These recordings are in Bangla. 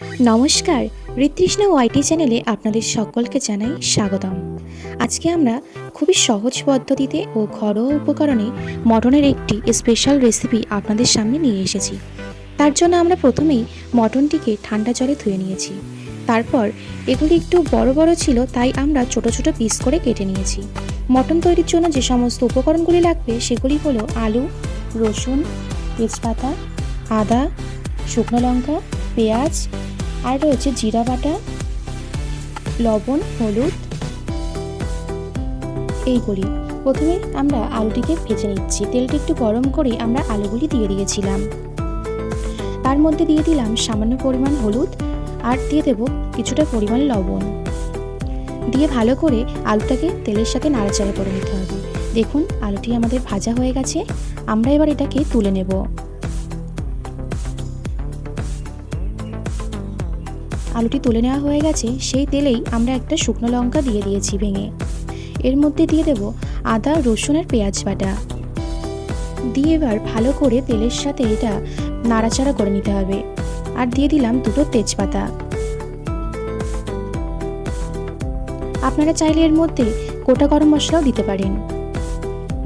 নমস্কার ঋতৃষ্ণা ওয়াইটি চ্যানেলে আপনাদের সকলকে জানাই স্বাগতম। আজকে আমরা খুবই সহজ পদ্ধতিতে ও ঘরোয়া উপকরণে মটনের একটি স্পেশাল রেসিপি আপনাদের সামনে নিয়ে এসেছি। তার জন্য আমরা প্রথমেই মটনটিকে ঠান্ডা জলে ধুয়ে নিয়েছি। তারপর এগুলি একটু বড় বড় ছিল, তাই আমরা ছোট ছোট পিস করে কেটে নিয়েছি। মটন তৈরির জন্য যে সমস্ত উপকরণগুলি লাগবে, সেগুলি হলো আলু, রসুন, তেজপাতা, আদা, শুকনো লঙ্কা পেঁয়াজ, আর রয়েছে জিরা বাটা, লবণ, হলুদ। এইগুলি প্রথমে আমরা আলুটিকে ভেজে নিচ্ছি। তেলটি একটু গরম করে আমরা আলুগুলি দিয়ে দিয়েছিলাম। তার মধ্যে দিয়ে দিলাম সামান্য পরিমাণ হলুদ, আর দিয়ে দেব কিছুটা পরিমাণ লবণ। দিয়ে ভালো করে আলুটাকে তেলের সাথে নাড়াচাড়া করে নিতে হবে। দেখুন, আলুটি আমাদের ভাজা হয়ে গেছে। আমরা এবার এটাকে তুলে নেব। আলুটি তুলে নেওয়া হয়ে গেছে, সেই তেলেই আমরা একটা শুকনো লঙ্কা দিয়ে দিয়েছি ভেঙে। এর মধ্যে দিয়ে দেব আদা, রসুন আর পেঁয়াজ বাটা। দিয়ে এবার ভালো করে তেলের সাথে এটা নাড়াচাড়া করে নিতে হবে। আর দিয়ে দিলাম দুটো তেজপাতা। আপনারা চাইলে এর মধ্যে গোটা গরম মশলাও দিতে পারেন।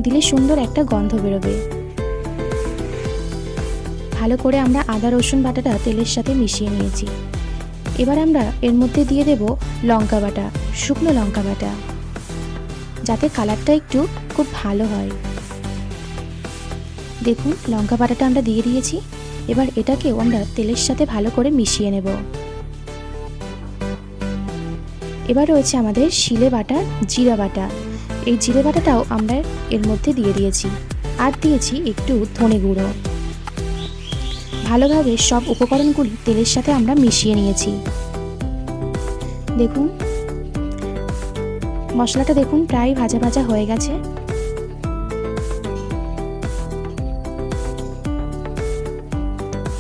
দিলে সুন্দর একটা গন্ধ বেরোবে। ভালো করে আমরা আদা, রসুন বাটাটা তেলের সাথে মিশিয়ে নিয়েছি। এবার আমরা এর মধ্যে দিয়ে দেব লঙ্কা বাটা, শুকনো লঙ্কা বাটা। যাতে কালারটা একটু খুব ভালো হয়। দেখুন, লঙ্কা বাটাটা আমরা দিয়ে দিয়েছি। এবার এটাকেও আমরা তেলের সাথে ভালো করে মিশিয়ে নেব। এবার রয়েছে আমাদের শিলে বাটা, জিরা বাটা। এই জিরে বাটাটাও আমরা এর মধ্যে দিয়ে দিয়েছি। আর দিয়েছি একটু ধনে গুঁড়ো। ভালোভাবে সব উপকরণগুলি তেলের সাথে আমরা মিশিয়ে নিয়েছি। দেখুন। মশলাটা দেখুন প্রায় ভাজা ভাজা হয়ে গেছে।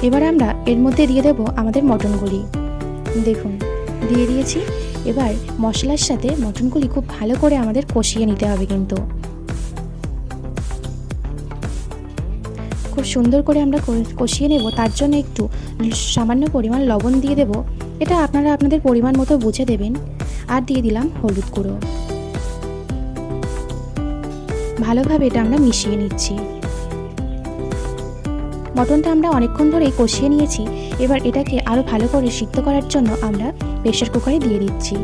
এবার আমরা এর মধ্যে দিয়ে দেব আমাদের মটনগুলি। দেখুন, দিয়ে দিয়েছি। এবার মশলার সাথে মটনগুলি খুব ভালো করে আমাদের কষিয়ে নিতে হবে কিন্তু। খুব সুন্দর করে আমরা কষিয়ে নেব। তার জন্য একটু সামান্য পরিমাণ লবণ দিয়ে দেব। এটা আপনারা আপনাদের পরিমাণ মতো বুঝে দেবেন। আর দিয়ে দিলাম হলুদ গুঁড়ো। ভালোভাবে এটা আমরা মিশিয়ে নিচ্ছি। মটনটা আমরা অনেকক্ষণ ধরেই কষিয়ে নিয়েছি। এবার এটাকে আরও ভালো করে সিদ্ধ করার জন্য আমরা প্রেশার কুকারে দিয়ে দিচ্ছি।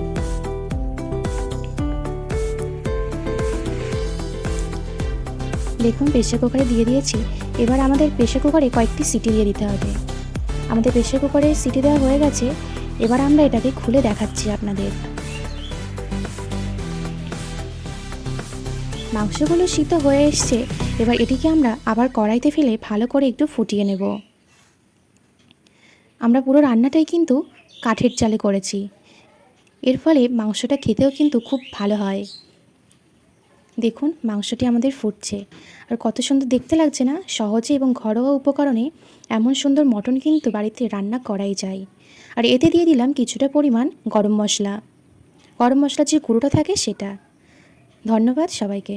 দেখুন, প্রেশার কুকারে দিয়ে দিয়েছি। এবার আমাদের প্রেশার কুকারে কয়েকটি সিটি দিয়ে দিতে হবে। আমাদের প্রেশার কুকারে সিটি দেওয়া হয়ে গেছে, এবার আমরা এটাকে খুলে দেখাচ্ছি আপনাদের। মাংসগুলো সিদ্ধ হয়ে এসছে, এবার এটিকে আমরা আবার কড়াইতে ফেলে ভালো করে একটু ফুটিয়ে নেব। আমরা পুরো রান্নাটাই কিন্তু কাঠের চালে করেছি। এর ফলে মাংসটা খেতেও কিন্তু খুব ভালো হয়। দেখুন, মাংসটি আমাদের ফুটছে। আর কত সুন্দর দেখতে লাগছে না? সহজে এবং ঘরোয়া উপকরণে এমন সুন্দর মটন কিন্তু বাড়িতে রান্না করাই যায়। আর এতে দিয়ে দিলাম কিছুটা পরিমাণ গরম মশলা। গরম মশলার যে গুঁড়োটা থাকে সেটা। ধন্যবাদ সবাইকে।